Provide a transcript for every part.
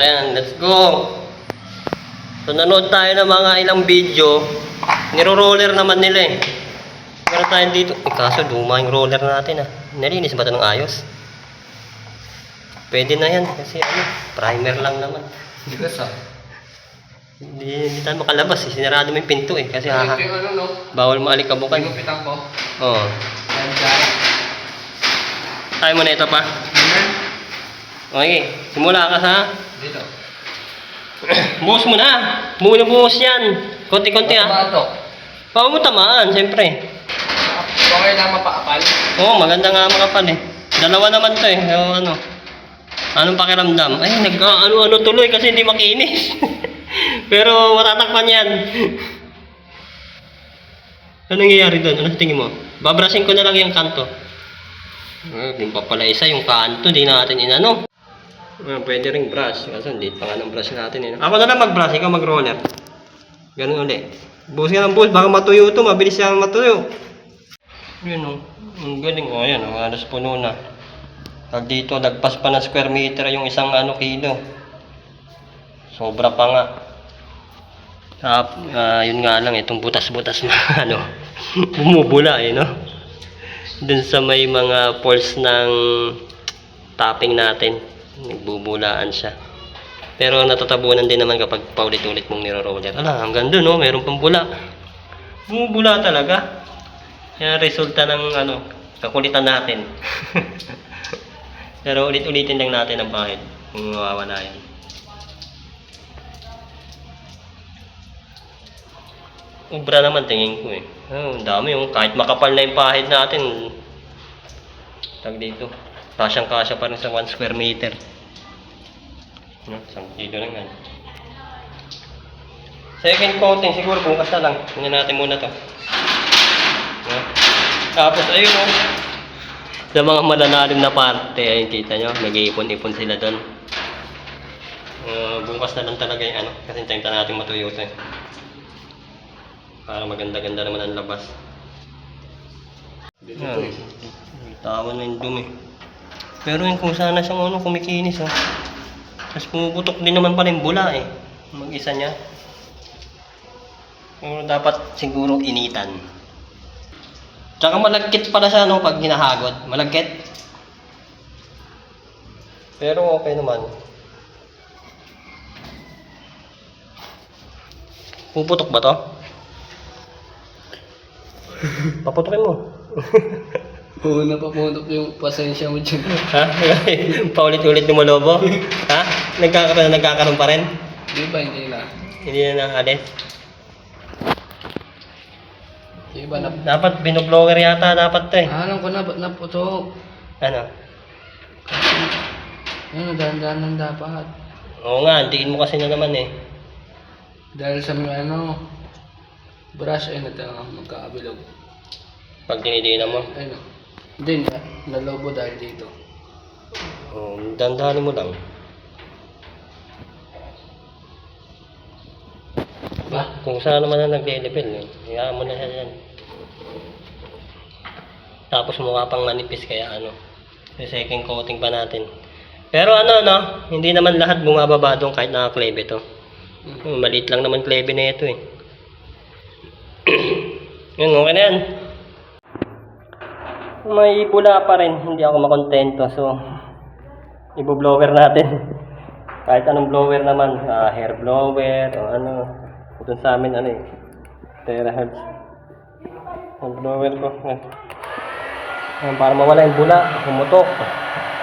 Ayan, let's go. So, nanood tayo ng mga ilang video. Niro-roller naman nila eh. Meron tayo dito. Eh, kaso luma yung roller natin ah. Nalinis ba ito ng ayos? Pwede na yan kasi ano, primer lang naman. Hindi, hindi tayo makalabas eh. Sinarado mo yung pinto eh. Kasi Ito haha, yung ano no? bawal maalikabukan. Pinupitan ko. Oo. Ayan dyan. Tayo mo na ito pa. Ayan. Okay, simula ka sa Dito. buhos mo na. Muna buhos yan. Konti-konti ah. Bato. Pao mo tamaan, siyempre. Okay lang mapaapal. Oo, maganda nga makapal eh. Dalawa naman to eh. Yung ano. Anong pakiramdam? Ay, nag ano-ano tuloy kasi hindi makinis. Pero matatakpan yan. ano nangyayari doon? Ano tingin mo? Babrasin ko na lang yung kanto. Ah, din pa pala isa yung kanto, di natin inano. Ah, pwede ring brush. Kasi hindi pa nga ng brush natin eh. Ako na lang mag-brush, ikaw mag-roller. Ganun uli. Buhos nga ng buhos, baka matuyo to, mabilis yan matuyo. Yun o. Ang galing. O, yan o. Halos puno na. Pag dito, nagpas pa ng square meter yung isang ano kilo. Sobra pa nga. Tap, ah, yun nga lang, itong butas-butas na ano, bumubula eh, no? Dun sa may mga pores ng topping natin, nagbubulaan siya. Pero natatabunan din naman kapag paulit-ulit mong niro-roller. Ala, hanggang dun, no? Meron pang bula. Bumubula talaga. Kaya resulta ng ano, kakulitan natin. Pero ulit-ulitin lang natin ang bahid kung mawawala yan. Ubra naman tingin ko eh. Oh, ang dami yung kahit makapal na yung pahid natin. Tag dito. Kasyang kasya pa rin sa 1 square meter. No, isang kilo lang yan. Second coating siguro bukas na lang. Tingnan natin muna to. No? Tapos ayun oh. Sa mga malalalim na parte, ayun kita nyo, nag-iipon-ipon sila doon. Uh, bukas na lang talaga yung ano, kasi hintayin ta natin matuyo ito eh. Para maganda-ganda naman ang labas. Dito eh. Tawa na yung dumi. Pero yung kung sana siyang ano, kumikinis oh. Tapos pumuputok din naman pala yung bula eh. Mag-isa niya. Pero dapat siguro initan. Tsaka malagkit pala siya no, pag hinahagod. Malagkit. Pero okay naman. Puputok ba to? Paputokin mo. Oo na papuntok yung pasensya mo dyan. Ha? Paulit-ulit yung malobo? ha? Nagkakaroon, nagkakaroon pa rin? Di ba hindi na? Hindi na nakalis. Di ba na... Dapat binoblower yata dapat to eh. Alam ko na, ba't naputok? Ano? Ano, dahan-dahan dapat. Oo nga, diin mo kasi na naman eh. Dahil sa mga ano, brush ay nata magkakabilog. Pag dinidinan mo. Ayun o. Hindi, na, nalobo dahil dito. Oh, dandahanin mo lang. Ba? Kung saan naman na nagle-level eh. Hayaan mo na siya yan. Tapos mukha pang manipis kaya ano. Second coating pa natin. Pero ano no, hindi naman lahat bumababa doon kahit naka-klebe to. Hmm, maliit lang naman klebe na ito eh. Yun, okay na yan. May bula pa rin, hindi ako makontento. So, ibo-blower natin. Kahit anong blower naman, ah, hair blower o ano. Ito sa amin ano eh, terahertz. Ang blower ko. eh. Ayan, para mawala yung bula, pumutok.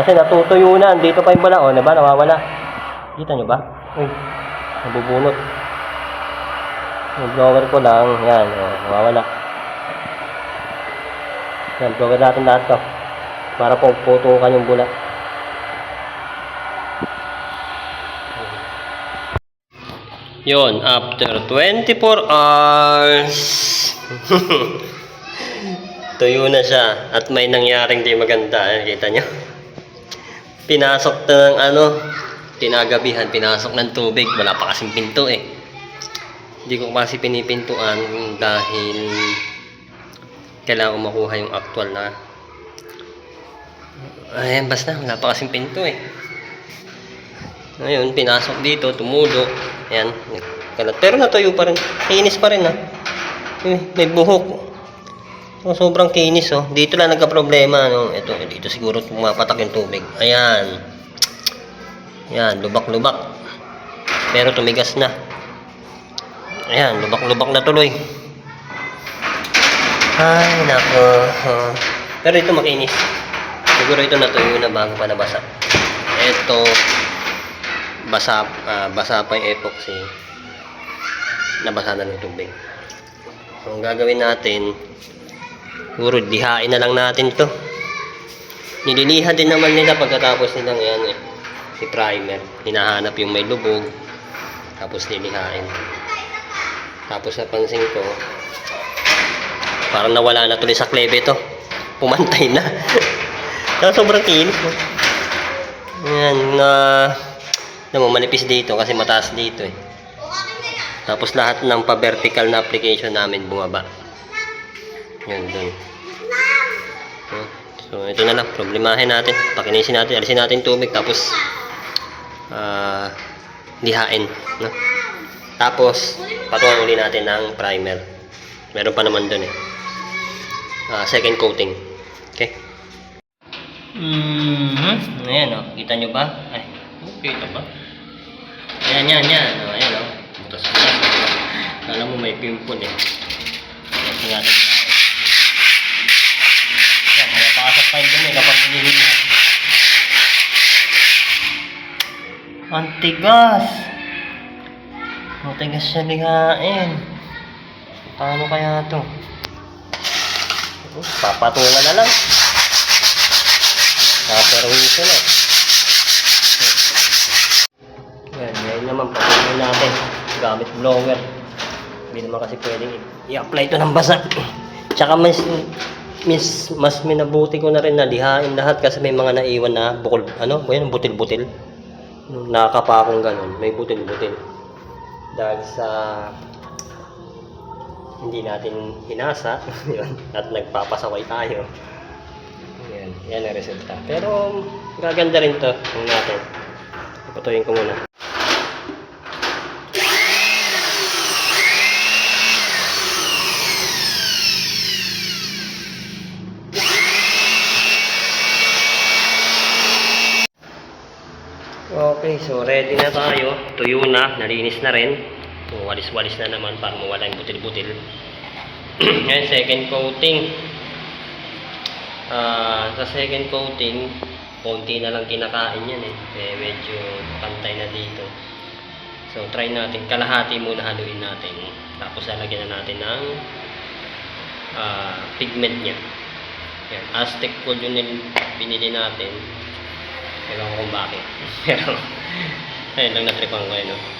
Kasi natutuyo na, dito pa yung bula. O, diba? Nawawala. Kita nyo ba? Uy, nabubunot. Yung blower ko lang, yan, o, nawawala. Yan, blower natin lahat to. Para po putukan yung bula. Yon, after 24 hours. Tuyo na siya at may nangyaring di maganda. Ayan, kita nyo. Pinasok ng ano, tinagabihan, pinasok ng tubig. Wala pa kasing pinto eh. Hindi ko kasi pinipintuan dahil kailangan ko makuha yung actual na Ayan, basta wala pa pinto eh. Ngayon, pinasok dito, tumulo. Ayan, nagkalat. Pero natuyo pa rin. Kinis pa rin, ha. Eh, May buhok. So, sobrang kinis, oh. Dito lang nagka-problema, no. Ito, dito siguro pumapatak yung tubig. Ayan. Ayan, lubak-lubak. Pero tumigas na. Ayan, lubak-lubak na tuloy. Ay, nako. Oh. Pero ito makinis. Siguro ito natuyo na bago pa nabasa. Ito, basa, ah, basa pa yung epoxy. Nabasa na ng tubig. So, ang gagawin natin, siguro dihain na lang natin to. Nililiha din naman nila pagkatapos nilang yan eh. Si primer. Hinahanap yung may lubog. Tapos nilihain. Tapos napansin ko, parang nawala na tuloy sa klebe to. Pumantay na. Kaya sobrang kinis mo. Yan, na... na manipis dito kasi mataas dito eh. Tapos lahat ng pa-vertical na application namin bumaba. Yan, dun. Hmm. So, ito na lang. Problemahin natin. Pakinisin natin. Alisin natin tubig. Tapos, ah, lihain. No? Tapos, patuwan uli natin ng primer. Meron pa naman dun eh. Ah, second coating. Okay? Mm-hmm. Ayan o. Kita nyo ba? Ay, kita ba? Ayan, yan, yan. O, ayan o. Butas butas. Kala mo may pimple eh. Ito natin na. Yan, kaya pakasok pa yung dumi kapag hinihila. Ang tigas! Matigas siya lihain. Paano kaya to? Papatungan na lang. Paperwiso na. Yan, ngayon naman patungan natin. Gamit blower. Hindi naman kasi pwedeng i-apply ito ng basa. Tsaka mas, mas, mas minabuti ko na rin na lihain lahat kasi may mga naiwan na bukol, ano, yun, butil-butil. Nakakapa akong ganun, may butil-butil. Dahil sa hindi natin hinasa yun, at nagpapasaway tayo. Yan, yan ang resulta. Pero gaganda rin to kung natin. Patuloyin ko muna. Okay, so ready na tayo. Tuyo na, nalinis na rin. Walis-walis na naman para mawala yung butil-butil. Ngayon, second coating. Ah, sa second coating, konti na lang kinakain yan eh. eh medyo pantay na dito. So, try natin. Kalahati muna haluin natin. Tapos, lalagyan na natin ng ah, pigment niya. Yan. Aztec gold nil- binili natin. Ewan ko kung bakit. Pero, ayun lang natripan ko yun. No?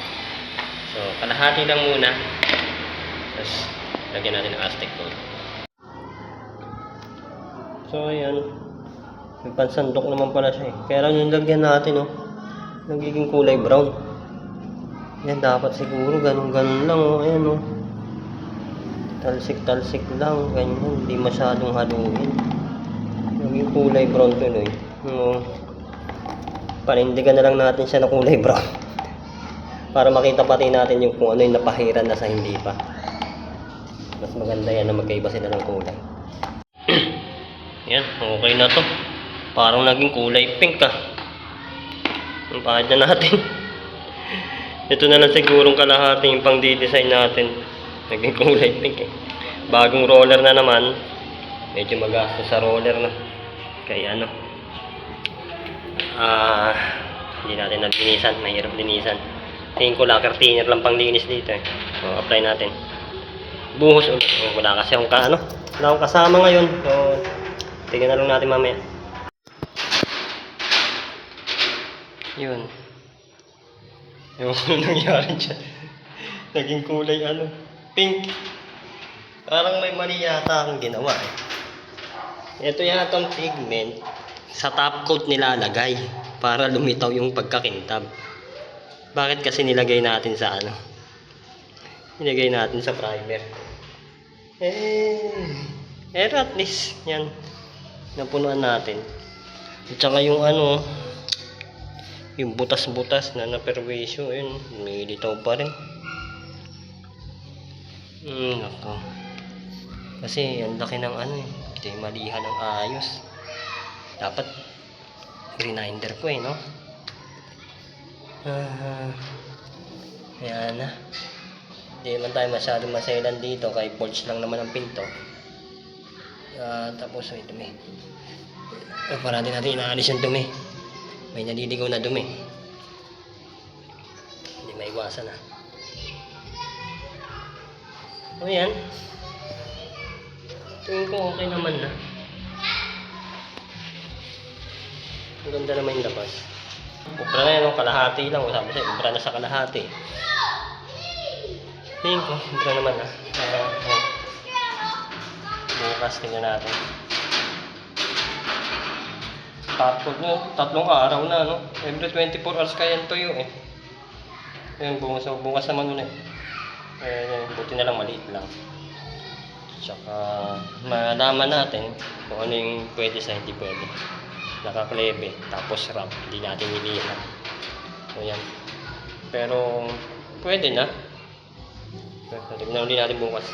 So, kalahati lang muna. Tapos, lagyan natin ng Aztec gold. So, ayan. May pansandok naman pala siya eh. Kaya lang yung lagyan natin, oh. Nagiging kulay brown. Yan, dapat siguro ganun-ganun lang, oh. Ayan, oh. Talsik-talsik lang, ganyan. Hindi masyadong haluin. Naging kulay brown tuloy. Oh. Panindigan na lang natin siya ng kulay brown. Para makita pati natin yung kung ano yung napahiran na sa hindi pa. Mas maganda yan na magkaiba sila ng kulay. yan, okay na to. Parang naging kulay pink ah. Ang pahid na natin. Ito na lang sigurong kalahati yung pang design natin. Naging kulay pink eh. Bagong roller na naman. Medyo magastos sa roller na. Kaya ano. Ah, hindi natin nabinisan. Mahirap linisan. Tingin ko lacquer thinner lang pang linis dito eh. So, apply natin. Buhos ulit. Oh, wala kasi akong ka, ano, wala akong kasama ngayon. So, tingnan na lang natin mamaya. Yun. Anong nangyari dyan. Naging kulay ano, pink. Parang may mali yata akong ginawa eh. Ito yata ang pigment sa top coat nilalagay para lumitaw yung pagkakintab. Bakit kasi nilagay natin sa ano? Nilagay natin sa primer. Eh, pero at least, yan, napunuan natin. At saka yung ano, yung butas-butas na naperwisyo, yun, lumilitaw pa rin. Hmm, ako. Kasi ang laki ng ano eh, ito yung malihan ng ayos. Dapat grinder ko eh, no? Ah, yan na. Hindi naman tayo masyado masailan dito, kay porch lang naman ang pinto. Ah, tapos may dumi. Uh, para din natin inaalis yung dumi. May naliligaw na dumi. Hindi maiwasan na. Ano yan? Tingin ko okay naman na. Ang ganda naman yung labas. Ubra na yan, kalahati lang. Sabi sa'yo, ubra na sa kalahati. Tingin ko, ubra naman na. Uh, uh, bukas, tingnan natin. Tatlo, no? tatlong araw na, no? Every 24 hours kaya yan tuyo, eh. Ayun, bukas, bukas naman ulit. Eh, buti na lang maliit lang. Tsaka, malaman natin kung ano yung pwede sa hindi pwede. Nakaklebe, tapos ramp, hindi natin nilihan. So, yan. Pero, pwede na. Pero, tignan ulit natin bukas.